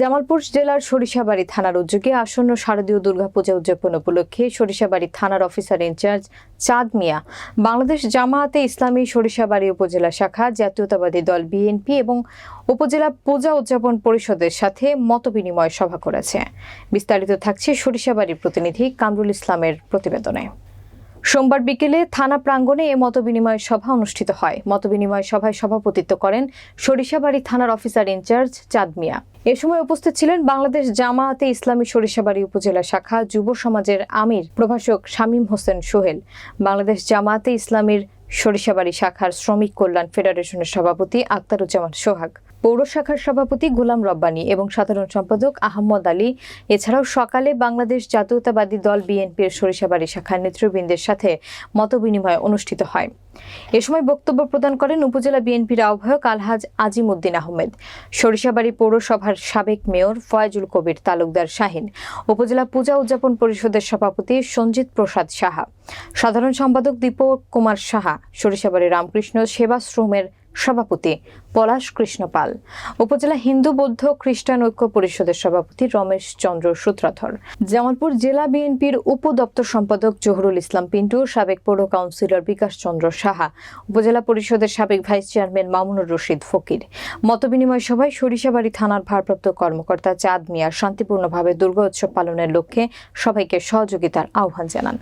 জামালপুর জেলার সরিষাবাড়ি থানার উদ্যোগে আসন্ন শারদীয় দুর্গাপূজা উদযাপন উপলক্ষে সরিষাবাড়ি থানার অফিসার ইনচার্জ চাঁদ মিয়া, বাংলাদেশ জামায়াতে ইসলামী সরিষাবাড়ি উপজেলা শাখা, জাতীয়তাবাদী দল বিএনপি এবং উপজেলা পূজা উদযাপন পরিষদের সাথে মতবিনিময় সভা করেছে। বিস্তারিত থাকছে সরিষাবাড়ির প্রতিনিধি কামরুল ইসলামের প্রতিবেদনে। সোমবার বিকেলে থানা প্রাঙ্গণে এ মতবিনিময় সভা অনুষ্ঠিত হয়। মতবিনিময় সভায় সভাপতিত্ব করেন সরিষাবাড়ি থানার অফিসার ইনচার্জ চাঁদ মিয়া। এ সময় উপস্থিত ছিলেন বাংলাদেশ জামায়াতে ইসলামী সরিষাবাড়ি উপজেলা শাখা যুব সমাজের আমির প্রভাষক শামীম হোসেন সোহেল, বাংলাদেশ জামায়াতে ইসলামীর সরিষাবাড়ি শাখার শ্রমিক কল্যাণ ফেডারেশনের সভাপতি আক্তারুজ্জামান সোহাগ। পৌর শাখার সভাপতি গোলাম রব্বানী এবং সাধারণ সম্পাদক আহমদ আলী। এছাড়াও সকালে বাংলাদেশ জাতীয়তাবাদী দল বিএনপির সরিষাবাড়ি শাখার নেতৃবৃন্দের সাথে মতবিনিময় অনুষ্ঠিত হয়। এ সময় বক্তব্য প্রদান করেন উপজেলা বিএনপির আহ্বায়ক আলহাজ আজিম উদ্দিন আহমেদ, সরিষাবাড়ি পৌরসভার সাবেক মেয়র ফয়জুল কবির তালুকদার শাহিন, উপজেলা পূজা উদযাপন পরিষদের সভাপতি সঞ্জিত প্রসাদ সাহা, সাধারণ সম্পাদক দীপক কুমার সাহা সরিষাবাড়ি রামকৃষ্ণ সেবাশ্রমের সভাপতি পলাশ কৃষ্ণ পাল। উপজেলা হিন্দু বৌদ্ধ খ্রিস্টান ঐক্য পরিষদের সভাপতি রমেশ চন্দ্র সূত্রধর। জামালপুর জেলা বিএনপির উপদপ্তর সম্পাদক জহুরুল ইসলাম পিন্টু, সাবেক পৌর কাউন্সিলর বিকাশ চন্দ্র সাহা, উপজেলা পরিষদের সাবেক ভাইস চেয়ারম্যান মামুনুর রশিদ ফকির। মতবিনিময় সভায় সরিষাবাড়ি থানার ভারপ্রাপ্ত কর্মকর্তা চাঁদ মিয়া শান্তিপূর্ণভাবে দুর্গা উৎসব পালনের লক্ষ্যে সবাইকে সহযোগিতার আহ্বান জানান।